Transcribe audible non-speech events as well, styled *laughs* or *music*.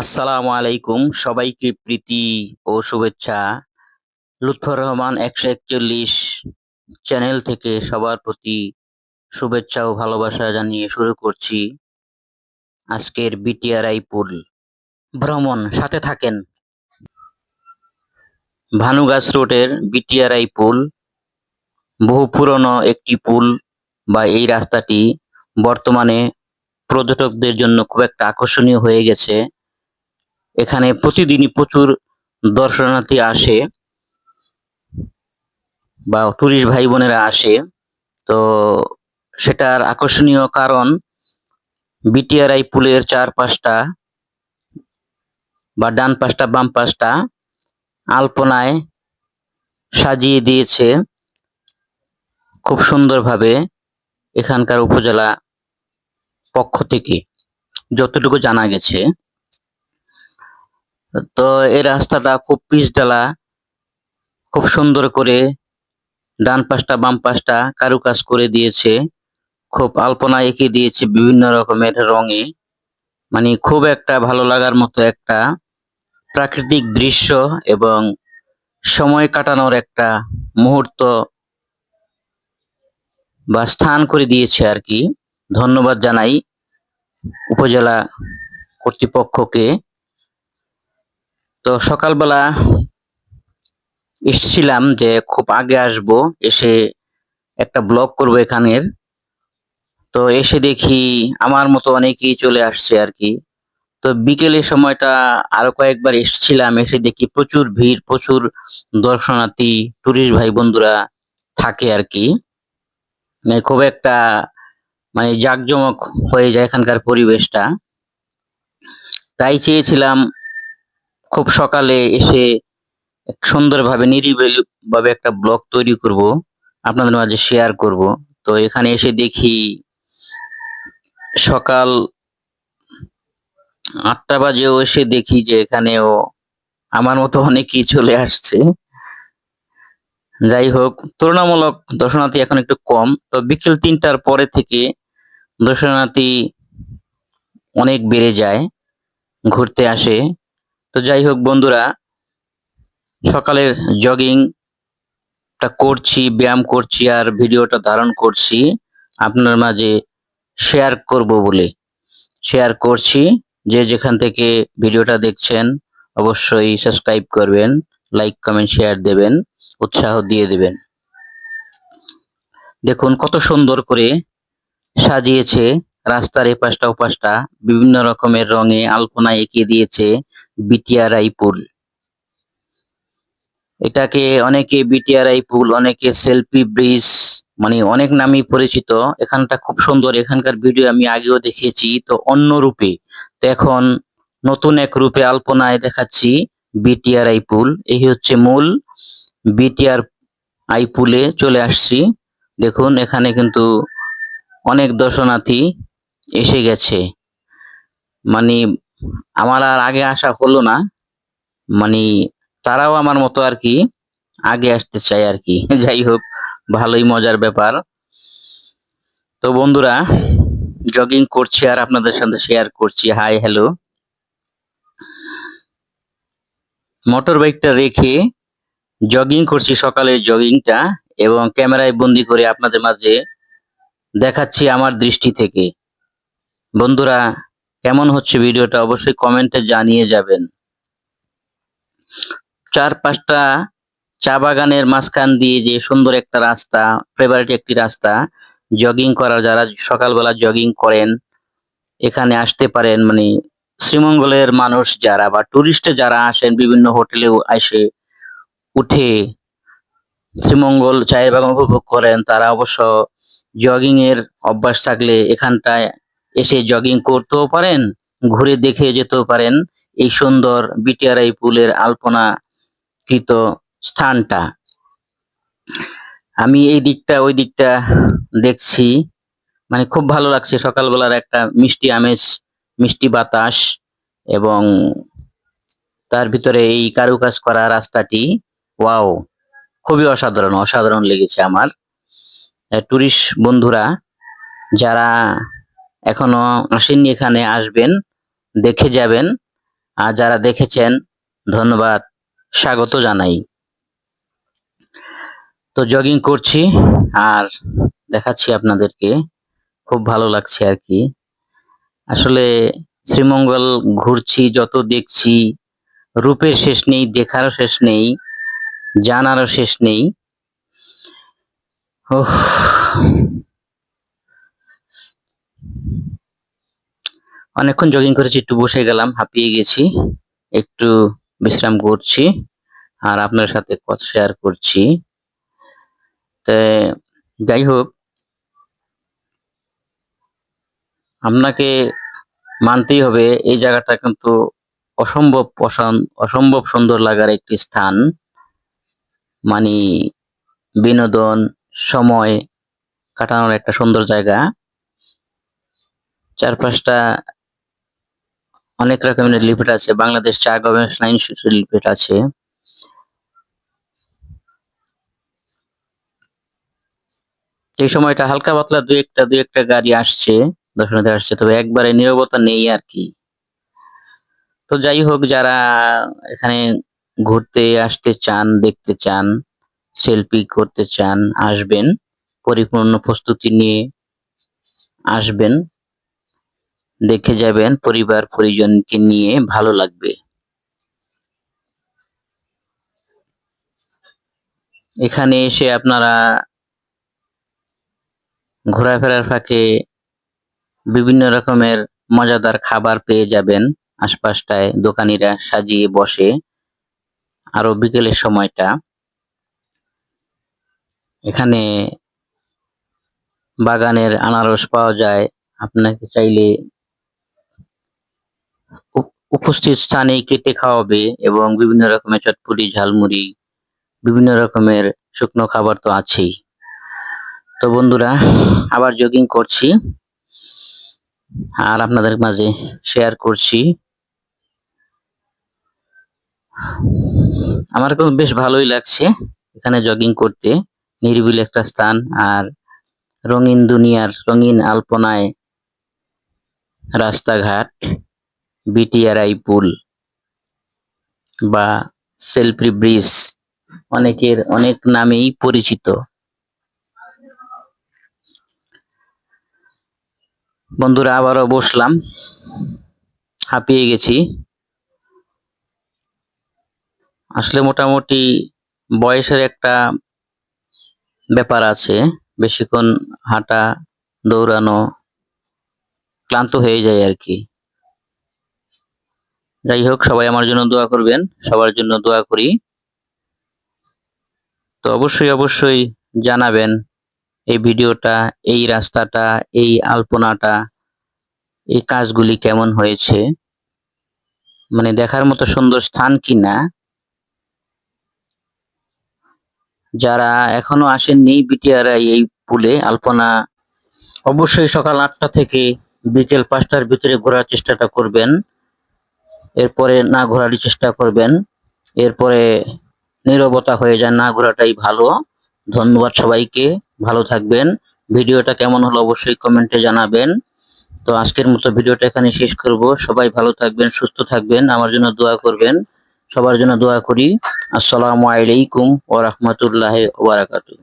আসসালামু আলাইকুম। সবাইকে প্রীতি ও শুভেচ্ছা। লুৎফর রহমান একশো একচল্লিশ চ্যানেল থেকে সবার প্রতি শুভেচ্ছা ও ভালোবাসা জানিয়ে শুরু করছি আজকের বিটিআরআই পুল। ভ্রমণ, সাথে থাকেন। ভানুগাছ রোডের বিটিআরআই পুল, বহু পুরনো একটি পুল বা এই রাস্তাটি বর্তমানে পর্যটকদের জন্য খুব একটা আকর্ষণীয় হয়ে গেছে। এখানে প্রতিদিনই প্রচুর দর্শনার্থী আসে বা টুরিস্ট ভাই বোনেরা আসে। তো সেটার আকর্ষণীয় কারণ বিটিআরআই পুলের চার পাঁচটা বা ডান পাশটা, বাম পাশটা আলপনায় সাজিয়ে দিয়েছে খুব সুন্দরভাবে এখানকার উপজেলা পক্ষ থেকে, যতটুকু জানা গেছে। তো এই রাস্তাটা খুব পিচঢালা খুব সুন্দর করে ডান পাশটা বাম পাশটা কারুকাজ করে দিয়েছে, খুব আলপনা এঁকে দিয়েছে বিভিন্ন রকমের রঙে মানে খুব একটা ভালো লাগার মতো একটা প্রাকৃতিক দৃশ্য এবং সময় কাটানোর একটা মুহূর্ত বা স্থান করে দিয়েছে আর কি। ধন্যবাদ জানাই উপজেলা কর্তৃপক্ষকে। তো সকালবেলা এসছিলাম যে খুব আগে আসব, এসে একটা ব্লগ করব এখানের। তো এসে দেখি আমার মতো অনেকেই চলে আসছে আর কি। তো বিকেলের সময়টা আরও কয়েকবার এসেছিলাম, এসে দেখি প্রচুর ভিড়, প্রচুর দর্শনার্থী টুরিস্ট ভাই বন্ধুরা থাকে আর কি। মানে খুব একটা মানে জাঁকজমক হয়ে যায় এখানকার পরিবেশটা। তাই চেয়েছিলাম খুব সকালে এসে সুন্দরভাবে নিরিবিলি ভাবে একটা ব্লগ তৈরি করব, আপনাদের মাঝে শেয়ার করব। তো এখানে এসে দেখি সকাল আটটা বাজেও এসে দেখি যে এখানেও আমার মতো অনেকেই চলে আসছে। যাই হোক, তুলনামূলক দর্শনার্থী এখন একটু কম। তো বিকেল তিনটার পরে থেকে দর্শনার্থী অনেক বেড়ে যায়, ঘুরতে আসে। তো যাই হোক বন্ধুরা, সকালের জগিংটা করছি, ব্যায়াম করছি আর ভিডিওটা ধারণ করছি আপনার মাঝে শেয়ার করব বলে। শেয়ার করছি, যে যেখান থেকে ভিডিওটা দেখছেন অবশ্যই সাবস্ক্রাইব করবেন লাইক কমেন্ট শেয়ার দেবেন, উৎসাহ দিয়ে দেবেন। দেখুন কত সুন্দর করে সাজিয়েছে, রাস্তার এপাশটা ওপাশটা বিভিন্ন রকমের রঙে আলপনা এঁকে দিয়েছে বিটিআরআই পুল এটাকে অনেকে বিটিআরআই পুল অনেকে সেলফি ব্রিজ মানে অনেক নামই পরিচিত। এখানটা খুব সুন্দর, এখানকার ভিডিও আমি আগেও দেখিয়েছি। তো অন্য রূপে, তো এখন নতুন এক রূপে আলপনায় দেখাচ্ছি বিটিআরআই পুল এই হচ্ছে মূল বিটিআর আই পুলে চলে আসছি। দেখুন, এখানে কিন্তু অনেক দর্শনার্থী এসে গেছে। মানে আমার আর আগে আসা হলো না। মানে তারাও আমার মতো আর কি, আগে আসতে চায় আর কি। *laughs* যাই হোক, ভালোই মজার ব্যাপার। তো বন্ধুরা জগিং করছি আর আপনাদের সাথে শেয়ার করছি। হাই হ্যালো মোটর বাইকটা রেখে জগিং করছি সকালের জগিংটা এবং ক্যামেরায় বন্দি করে আপনাদের মাঝে দেখাচ্ছি আমার দৃষ্টি থেকে। বন্ধুরা কেমন হচ্ছে ভিডিওটা অবশ্যই কমেন্টে জানিয়ে যাবেন। চার পাঁচটা চা বাগানের মাঝখান দিয়ে যে সুন্দর একটা রাস্তা ফেভারিট একটি রাস্তা জগিং করার, যারা সকালবেলা জগিং করেন, এখানে আসতে পারেন মানে শ্রীমঙ্গলের মানুষ যারা বা টুরিস্টে যারা আসেন, বিভিন্ন হোটেলেও এসে উঠে শ্রীমঙ্গল চায়ের বাগান উপভোগ করেন, তারা অবশ্য জগিং এর অভ্যাস থাকলে এখানটায় এসে জগিং করতেও পারেন, ঘুরে দেখে যেতেও পারেন এই সুন্দর বিটিআরআই পুলের আলপনা কৃত স্থানটা। আমি এই দিকটা, ওই দিকটা দেখছি মানে খুব ভালো লাগছে সকালবেলার একটা মিষ্টি আমেজ, মিষ্টি বাতাস এবং তার ভিতরে এই কারুকাজ করা রাস্তাটি, ওয়াও, খুবই অসাধারণ অসাধারণ লেগেছে আমার। টুরিস্ট বন্ধুরা, যারা এখনও আসেননি এখানে, আসবেন, দেখে যাবেন। আর যারা দেখেছেন, ধন্যবাদ, স্বাগত জানাই। তো জগিং করছি, আর দেখাচ্ছি আপনাদেরকে, খুব ভালো লাগছে আর কি। আসলে শ্রীমঙ্গল ঘুরছি, যত দেখছি, রূপের শেষ নেই, দেখারও শেষ নেই, জানারও শেষ নেই। উফ অনেকক্ষণ জগিং করেছি, একটু বসে গেলাম, হাঁপিয়ে গেছি, একটু বিশ্রাম করছি আর আপনার সাথে কথা শেয়ার করছি। তে যাই হোক, আপনাকে মানতেই হবে, এই জায়গাটা কিন্তু অসম্ভব পছন্দ অসম্ভব সুন্দর লাগার একটি স্থান। মানে বিনোদন, সময় কাটানোর একটা সুন্দর জায়গা। চারপাশটা অনেক রকমের লিফট আছে। বাংলাদেশ চা গবেষণা ইনস্টিটিউট লিফট আছে। এই সময়টা হালকা পাতলা দুই একটা দুই একটা গাড়ি আসছে দর্শনার্থী আসছে, তবে একবারে নীরবতা নেই আর কি। তো যাই হোক, যারা এখানে ঘুরতে আসতে চান, দেখতে চান, সেলফি করতে চান, আসবেন। পরিপূর্ণ প্রস্তুতি নিয়ে আসবেন। দেখে যাবেন পরিবার পরিজনকে নিয়ে ভালো লাগবে। এখানে এসে আপনারা ঘোরাফেরার ফাঁকে বিভিন্ন রকমের মজাদার খাবার পেয়ে যাবেন। আশপাশটায় দোকানিরা সাজিয়ে বসে আরও বিকেলের সময়টা। এখানে বাগানের আনারস পাওয়া যায়। আপনাকে চাইলে উপস্থিত স্থানে কেটে খাওয়াবে এবং বিভিন্ন রকমের চটপটি, ঝালমুড়ি, বিভিন্ন রকমের শুকনো খাবার তো আছেই। তো বন্ধুরা, আবার জগিং করছি আর আপনাদের মাঝে শেয়ার করছি। আমার বেশ ভালোই লাগছে এখানে জগিং করতে। নিরিবিলি একটা স্থান আর রঙিন দুনিয়ার রঙিন আলপনায় রাস্তাঘাট। বিটিআরআই পুল বা সেলফি ব্রিজ অনেকের অনেক নামেই পরিচিত। বন্ধুরা, আবারও বসলাম। হাঁপিয়ে গেছি। আসলে মোটামুটি বয়সের একটা ব্যাপার আছে। বেশিক্ষণ হাঁটা, দৌড়ানো ক্লান্ত হয়ে যায় আর কি। যাই হোক, সবাই আমার জন্য দোয়া করবেন, সবার জন্য দোয়া করি। তো অবশ্যই অবশ্যই জানাবেন এই ভিডিওটা, এই রাস্তাটা, এই আলপনাটা, এই কাজগুলি কেমন হয়েছে? মানে দেখার মতো সুন্দর স্থান কিনা যারা এখনও আসেননি বিটিআরআই এই পুলে, আলপনা, অবশ্যই সকাল আটটা থেকে বিকেল পাঁচটার ভিতরে ঘোরার চেষ্টাটা করবেন। এরপরে না ঘোরার চেষ্টা করবেন। এরপরে নীরবতা হয়ে যায় না ঘোরাটাই ভালো। ধন্যবাদ সবাইকে, ভালো থাকবেন। ভিডিওটা কেমন হলো অবশ্যই কমেন্টে জানাবেন। তো আজকের মতো ভিডিওটা এখানে শেষ করব। সবাই ভালো থাকবেন, সুস্থ থাকবেন, আমার জন্য দোয়া করবেন। সবার জন্য দোয়া করি। আসসালামু আলাইকুম ওয়া রাহমাতুল্লাহি ওয়া বারাকাতুহু।